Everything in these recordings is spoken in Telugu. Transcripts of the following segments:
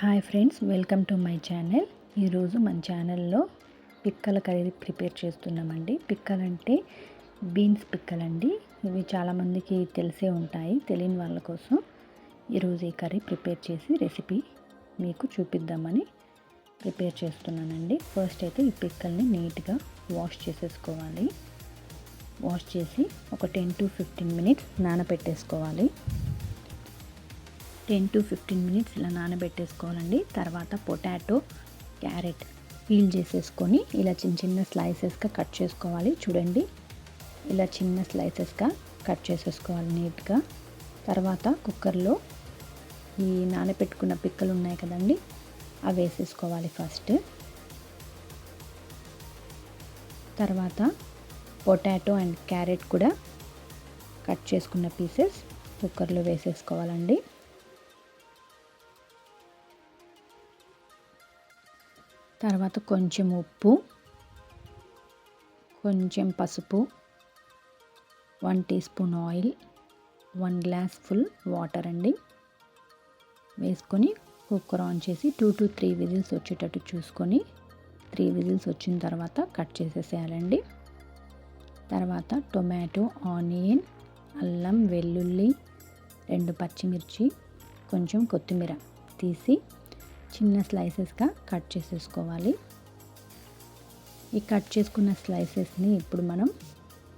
Hi friends welcome to my channel. ఈరోజు మన ఛానల్లో పిక్కల కర్రీ ప్రిపేర్ చేస్తున్నామండి. పిక్కలంటే బీన్స్ పిక్కలండి. ఇవి చాలామందికి తెలిసే ఉంటాయి తెలియని వాళ్ళ కోసం. ఈరోజు ఈ కర్రీ ప్రిపేర్ చేసి రెసిపీ మీకు చూపిద్దామని ప్రిపేర్ చేస్తున్నానండి. ఫస్ట్ అయితే ఈ పిక్కల్ని నీట్గా వాష్ చేసేసుకోవాలి. వాష్ చేసి ఒక టెన్ టు ఫిఫ్టీన్ మినిట్స్ నానబెట్టేసుకోవాలి. టెన్ టు ఫిఫ్టీన్ మినిట్స్ ఇలా నానబెట్టేసుకోవాలండి. తర్వాత పొటాటో క్యారెట్ పీల్ చేసేసుకొని ఇలా చిన్న చిన్న స్లైసెస్గా కట్ చేసుకోవాలి. చూడండి. ఇలా చిన్న స్లైసెస్గా కట్ చేసేసుకోవాలి నీట్గా. తర్వాత కుక్కర్లో ఈ నానబెట్టుకున్న పిక్కలు ఉన్నాయి కదండి అవి వేసేసుకోవాలి ఫస్ట్. తర్వాత పొటాటో అండ్ క్యారెట్ కూడా కట్ చేసుకున్న పీసెస్ కుక్కర్లో వేసేసుకోవాలండి. తర్వాత కొంచెం ఉప్పు కొంచెం పసుపు one teaspoon oil one glass full water అండి. వేసుకొని కుక్కర్ ఆన్ చేసి టూ టు త్రీ విజిల్స్ వచ్చేటట్టు చూసుకొని త్రీ విజిల్స్ వచ్చిన తర్వాత కట్ చేసేసేయాలండి. తర్వాత టొమాటో ఆనియన్ అల్లం వెల్లుల్లి రెండు పచ్చిమిర్చి కొంచెం కొత్తిమీర తీసి చిన్న స్లైసెస్గా కట్ చేసేసుకోవాలి. ఈ కట్ చేసుకున్న స్లైసెస్ని ఇప్పుడు మనం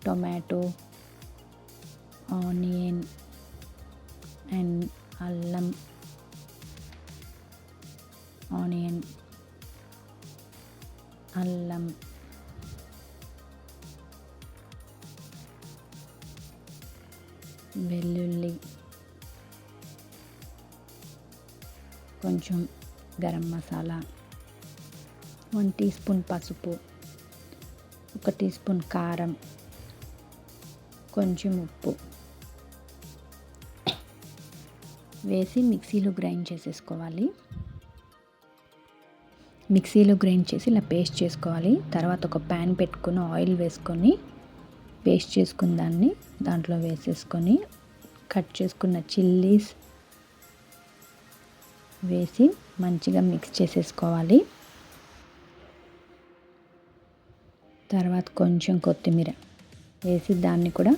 టొమాటో ఆనియన్ అండ్ అల్లం ఆనియన్ అల్లం వెల్లుల్లి కొంచెం garam masala one teaspoon పసుపు ఒక టీ స్పూన్ కారం కొంచెం ఉప్పు వేసి మిక్సీలో గ్రైండ్ చేసేసుకోవాలి. మిక్సీలో గ్రైండ్ చేసి ఇలా పేస్ట్ చేసుకోవాలి. తర్వాత ఒక ప్యాన్ పెట్టుకుని ఆయిల్ వేసుకొని పేస్ట్ చేసుకున్న దాన్ని దాంట్లో వేసేసుకొని కట్ చేసుకున్న చిల్లీస్ వేసి మంచిగా మిక్స్ చేసేసుకోవాలి. తర్వాత కొంచెం కొత్తిమీర వేసి దాన్ని కూడా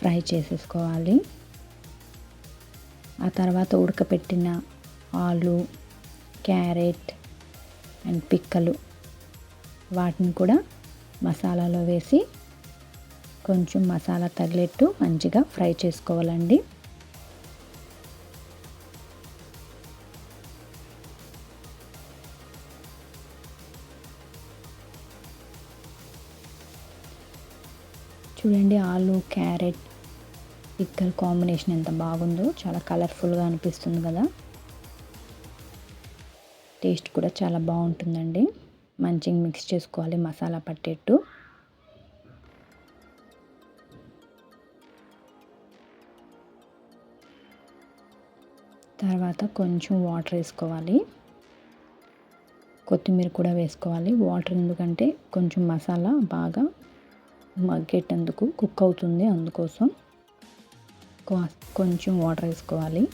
ఫ్రై చేసేసుకోవాలి. ఆ తర్వాత ఉడకపెట్టిన ఆలు క్యారెట్ అండ్ పిక్కలు వాటిని కూడా మసాలాలో వేసి కొంచెం మసాలా తగిలేట్టు మంచిగా ఫ్రై చేసుకోవాలండి. చూడండి ఆలు క్యారెట్ పిక్కల్ కాంబినేషన్ ఎంత బాగుందో. చాలా కలర్ఫుల్గా అనిపిస్తుంది కదా. టేస్ట్ కూడా చాలా బాగుంటుందండి. మంచిగా మిక్స్ చేసుకోవాలి మసాలా పట్టేట్టు. తర్వాత కొంచెం వాటర్ వేసుకోవాలి. కొత్తిమీర కూడా వేసుకోవాలి. వాటర్ ఎందుకంటే కొంచెం మసాలా బాగా మగ్గేటందుకు కుక్ అవుతుంది అందుకోసం. కొంచెం వాటర్ వేసుకోవాలి.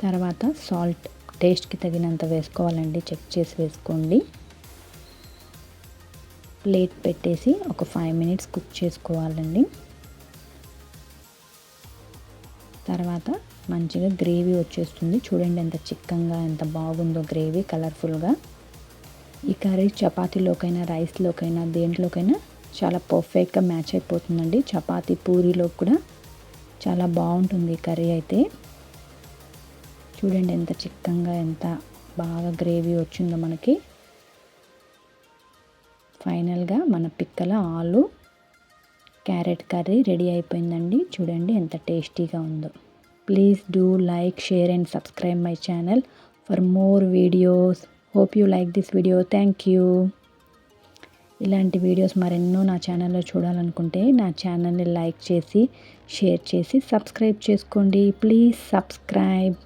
తర్వాత సాల్ట్ టేస్ట్కి తగినంత వేసుకోవాలండి. చెక్ చేసి వేసుకోండి. ప్లేట్ పెట్టేసి ఒక ఫైవ్ మినిట్స్ కుక్ చేసుకోవాలండి. తర్వాత మంచిగా గ్రేవీ వచ్చేస్తుంది. చూడండి ఎంత చిక్కగా ఎంత బాగుందో గ్రేవీ కలర్ఫుల్గా. ఈ కర్రీ చపాతీలోకైనా రైస్లోకైనా దేంట్లోకైనా చాలా పర్ఫెక్ట్గా మ్యాచ్ అయిపోతుందండి. చపాతీ పూరీలో కూడా చాలా బాగుంటుంది ఈ కర్రీ అయితే. చూడండి ఎంత చిక్కంగా ఎంత బాగా గ్రేవీ వచ్చిందో మనకి. ఫైనల్గా మన పిక్కల ఆలు క్యారెట్ కర్రీ రెడీ అయిపోయిందండి. చూడండి ఎంత టేస్టీగా ఉందో. Please do like share and subscribe my channel for more videos. Hope you like this video thank you ఇలాంటి వీడియోస్ మరెన్నో నా ఛానల్లో చూడాలనుకుంటే నా ఛానల్ని లైక్ చేసి షేర్ చేసి సబ్స్క్రైబ్ చేసుకోండి. Please subscribe